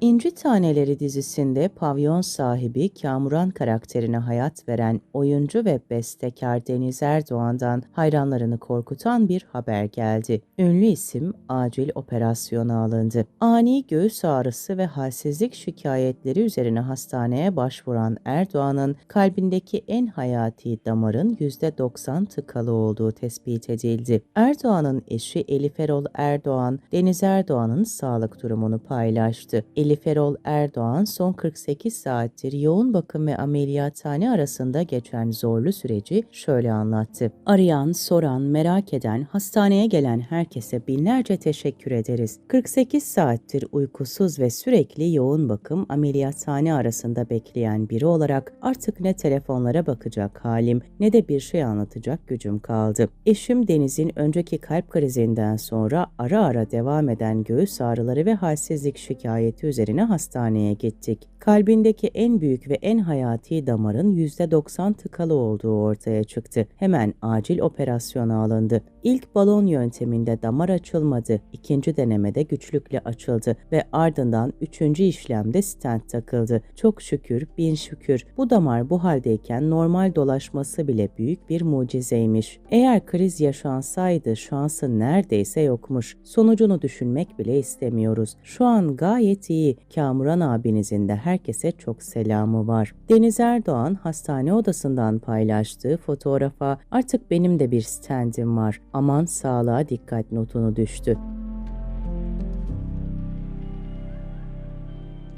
İnci Taneleri dizisinde pavyon sahibi Kamuran karakterine hayat veren oyuncu ve bestekar Deniz Erdoğan'dan hayranlarını korkutan bir haber geldi. Ünlü isim acil operasyona alındı. Ani göğüs ağrısı ve halsizlik şikayetleri üzerine hastaneye başvuran Erdoğan'ın kalbindeki en hayati damarın %90 tıkalı olduğu tespit edildi. Erdoğan'ın eşi Elif Erol Erdoğan, Deniz Erdoğan'ın sağlık durumunu paylaştı. Elif Erol Erdoğan son 48 saattir yoğun bakım ve ameliyathane arasında geçen zorlu süreci şöyle anlattı. Arayan, soran, merak eden, hastaneye gelen herkese binlerce teşekkür ederiz. 48 saattir uykusuz ve sürekli yoğun bakım ameliyathane arasında bekleyen biri olarak artık ne telefonlara bakacak halim ne de bir şey anlatacak gücüm kaldı. Eşim Deniz'in önceki kalp krizinden sonra ara ara devam eden göğüs ağrıları ve halsizlik şikayeti üzerine hastaneye gittik. Kalbindeki en büyük ve en hayati damarın %90 tıkalı olduğu ortaya çıktı. Hemen acil operasyona alındı. İlk balon yönteminde damar açılmadı, ikinci denemede güçlükle açıldı ve ardından üçüncü işlemde stent takıldı. Çok şükür, bin şükür bu damar bu haldeyken normal dolaşması bile büyük bir mucizeymiş. Eğer kriz yaşansaydı şansı neredeyse yokmuş. Sonucunu düşünmek bile istemiyoruz. Şu an gayet iyi. Kamuran abinizin de herkese çok selamı var. Deniz Erdoğan hastane odasından paylaştığı fotoğrafa artık benim de bir stendim var. Aman sağlığa dikkat notunu düştü.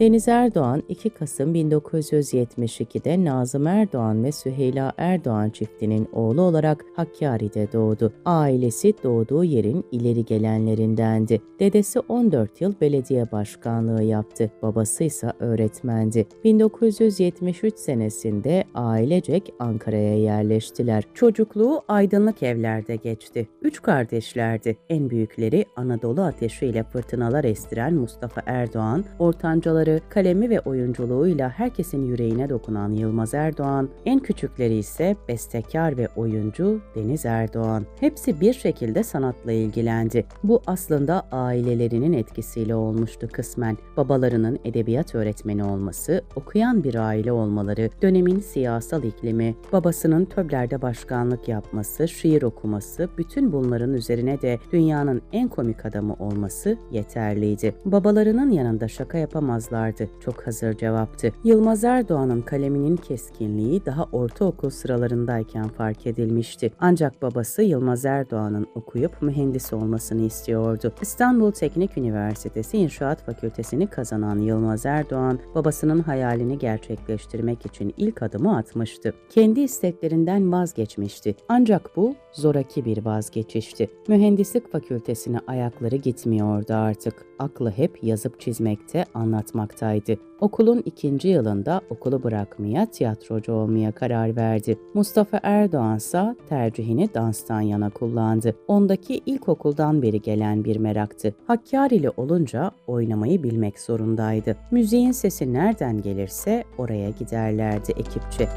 Deniz Erdoğan 2 Kasım 1972'de Nazım Erdoğan ve Süheyla Erdoğan çiftinin oğlu olarak Hakkari'de doğdu. Ailesi doğduğu yerin ileri gelenlerindendi. Dedesi 14 yıl belediye başkanlığı yaptı. Babası ise öğretmendi. 1973 senesinde ailecek Ankara'ya yerleştiler. Çocukluğu aydınlık evlerde geçti. Üç kardeşlerdi. En büyükleri Anadolu ateşiyle fırtınalar estiren Mustafa Erdoğan, ortancaları kalemi ve oyunculuğuyla herkesin yüreğine dokunan Yılmaz Erdoğan, en küçükleri ise bestekar ve oyuncu Deniz Erdoğan. Hepsi bir şekilde sanatla ilgilendi. Bu aslında ailelerinin etkisiyle olmuştu kısmen. Babalarının edebiyat öğretmeni olması, okuyan bir aile olmaları, dönemin siyasal iklimi, babasının töblerde başkanlık yapması, şiir okuması, bütün bunların üzerine de dünyanın en komik adamı olması yeterliydi. Babalarının yanında şaka yapamazlar vardı. Çok hazır cevaptı. Yılmaz Erdoğan'ın kaleminin keskinliği daha ortaokul sıralarındayken fark edilmişti. Ancak babası Yılmaz Erdoğan'ın okuyup mühendis olmasını istiyordu. İstanbul Teknik Üniversitesi İnşaat Fakültesini kazanan Yılmaz Erdoğan, babasının hayalini gerçekleştirmek için ilk adımı atmıştı. Kendi isteklerinden vazgeçmişti. Ancak bu zoraki bir vazgeçişti. Mühendislik fakültesine ayakları gitmiyordu artık. Aklı hep yazıp çizmekte, anlatmaktaydı. Okulun ikinci yılında okulu bırakmaya, tiyatrocu olmaya karar verdi. Mustafa Erdoğan ise tercihini danstan yana kullandı. Ondaki ilkokuldan beri gelen bir meraktı. Hakkari'li olunca oynamayı bilmek zorundaydı. Müziğin sesi nereden gelirse oraya giderlerdi ekipçe.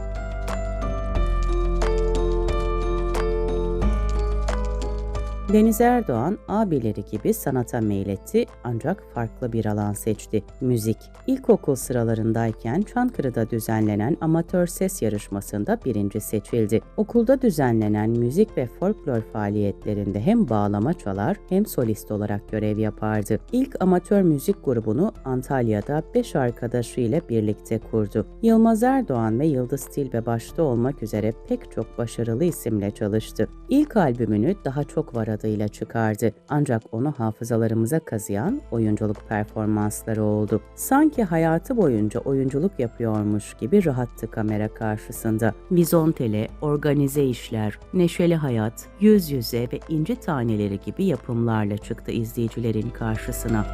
Deniz Erdoğan abileri gibi sanata meyletti ancak farklı bir alan seçti. Müzik. İlkokul sıralarındayken Çankırı'da düzenlenen amatör ses yarışmasında birinci seçildi. Okulda düzenlenen müzik ve folklor faaliyetlerinde hem bağlama çalar hem solist olarak görev yapardı. İlk amatör müzik grubunu Antalya'da beş arkadaşı ile birlikte kurdu. Yılmaz Erdoğan ve Yıldız Tilbe başta olmak üzere pek çok başarılı isimle çalıştı. İlk albümünü daha çok var adıyla çıkardı. Ancak onu hafızalarımıza kazıyan oyunculuk performansları oldu. Sanki hayatı boyunca oyunculuk yapıyormuş gibi rahattı kamera karşısında. Vizontele, organize işler, neşeli hayat, yüz yüze ve inci taneleri gibi yapımlarla çıktı izleyicilerin karşısına.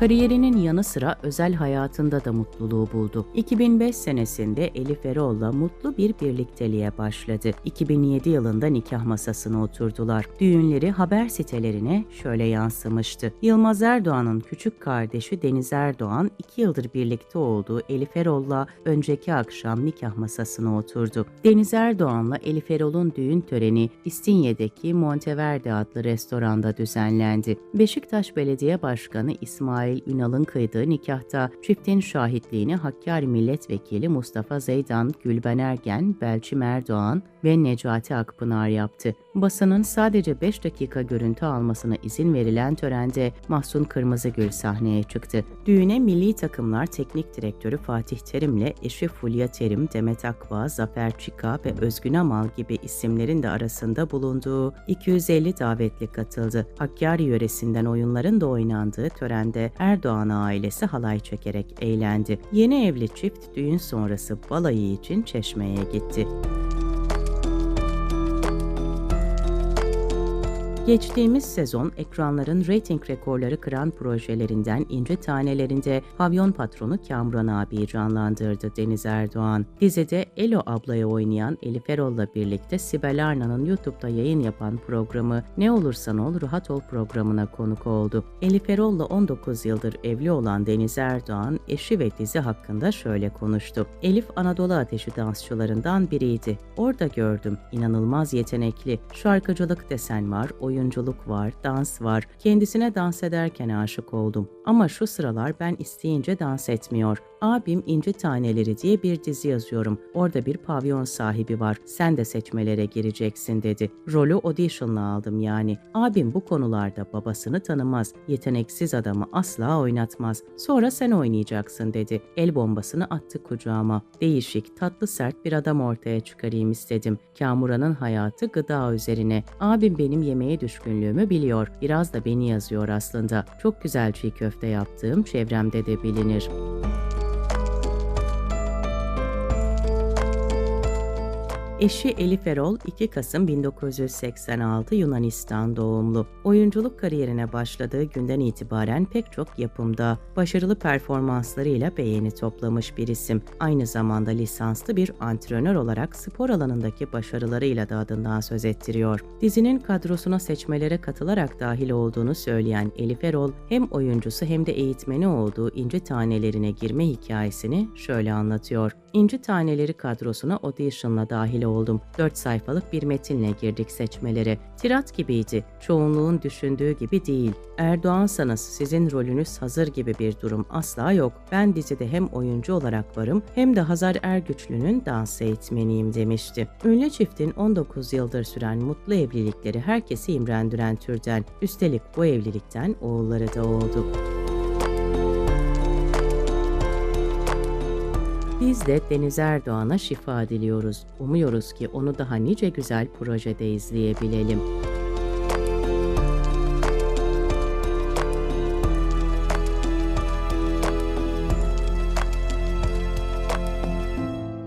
Kariyerinin yanı sıra özel hayatında da mutluluğu buldu. 2005 senesinde Elif Erol'la mutlu bir birlikteliğe başladı. 2007 yılında nikah masasına oturdular. Düğünleri haber sitelerine şöyle yansımıştı. Yılmaz Erdoğan'ın küçük kardeşi Deniz Erdoğan 2 yıldır birlikte olduğu Elif Erol'la önceki akşam nikah masasına oturdu. Deniz Erdoğan'la Elif Erol'un düğün töreni İstinye'deki Monteverde adlı restoranda düzenlendi. Beşiktaş Belediye Başkanı İsmail Ünal'ın kıydığı nikahta çiftin şahitliğini Hakkari Milletvekili Mustafa Zeydan, Gülben Ergen, Belçim Erdoğan ve Necati Akpınar yaptı. Basının sadece 5 dakika görüntü almasına izin verilen törende Mahsun Kırmızıgül sahneye çıktı. Düğüne milli takımlar teknik direktörü Fatih Terim'le eşi Fulya Terim, Demet Akbağ, Zafer Çika ve Özgün Amal gibi isimlerin de arasında bulunduğu 250 davetli katıldı. Hakkari yöresinden oyunların da oynandığı törende Erdoğan ailesi halay çekerek eğlendi. Yeni evli çift düğün sonrası balayı için Çeşme'ye gitti. Geçtiğimiz sezon ekranların reyting rekorları kıran projelerinden İnce Tanelerinde pavyon patronu Kamuran abiyi canlandırdı Deniz Erdoğan. Dizide Elo ablaya oynayan Elif Erol'la birlikte Sibel Arna'nın YouTube'da yayın yapan programı Ne Olursan Ol Rahat Ol programına konuk oldu. Elif Erol'la 19 yıldır evli olan Deniz Erdoğan eşi ve dizi hakkında şöyle konuştu. Elif Anadolu Ateşi dansçılarından biriydi. Orada gördüm. İnanılmaz yetenekli. Şarkıcılık desen var, oyunculuk var, dans var. Kendisine dans ederken aşık oldum. Ama şu sıralar ben isteyince dans etmiyor. Abim İnci Taneleri diye bir dizi yazıyorum. Orada bir pavyon sahibi var. Sen de seçmelere gireceksin dedi. Rolü audition'la aldım yani. Abim bu konularda babasını tanımaz. Yeteneksiz adamı asla oynatmaz. Sonra sen oynayacaksın dedi. El bombasını attı kucağıma. Değişik, tatlı sert bir adam ortaya çıkarayım istedim. Kamuran'ın hayatı gıda üzerine. Abim benim yemeğe düşkünlüğümü biliyor. Biraz da beni yazıyor aslında. Çok güzel çiğ köfte yaptığım çevremde de bilinir. Eşi Elif Erol 2 Kasım 1986 Yunanistan doğumlu. Oyunculuk kariyerine başladığı günden itibaren pek çok yapımda başarılı performanslarıyla beğeni toplamış bir isim. Aynı zamanda lisanslı bir antrenör olarak spor alanındaki başarılarıyla da adından söz ettiriyor. Dizinin kadrosuna seçmelere katılarak dahil olduğunu söyleyen Elif Erol hem oyuncusu hem de eğitmeni olduğu İnci Tanelerine girme hikayesini şöyle anlatıyor. İnci Taneleri kadrosuna audition'la dahil oldum. 4 sayfalık bir metinle girdik seçmelere. Tirat gibiydi. Çoğunluğun düşündüğü gibi değil. Erdoğansanız sizin rolünüz hazır gibi bir durum asla yok. Ben dizide hem oyuncu olarak varım hem de Hazar Ergüçlü'nün dans eğitmeniyim demişti. Ünlü çiftin 19 yıldır süren mutlu evlilikleri herkesi imrendiren türden. Üstelik bu evlilikten oğulları da oldu. Biz de Deniz Erdoğan'a şifa diliyoruz. Umuyoruz ki onu daha nice güzel projede izleyebilelim.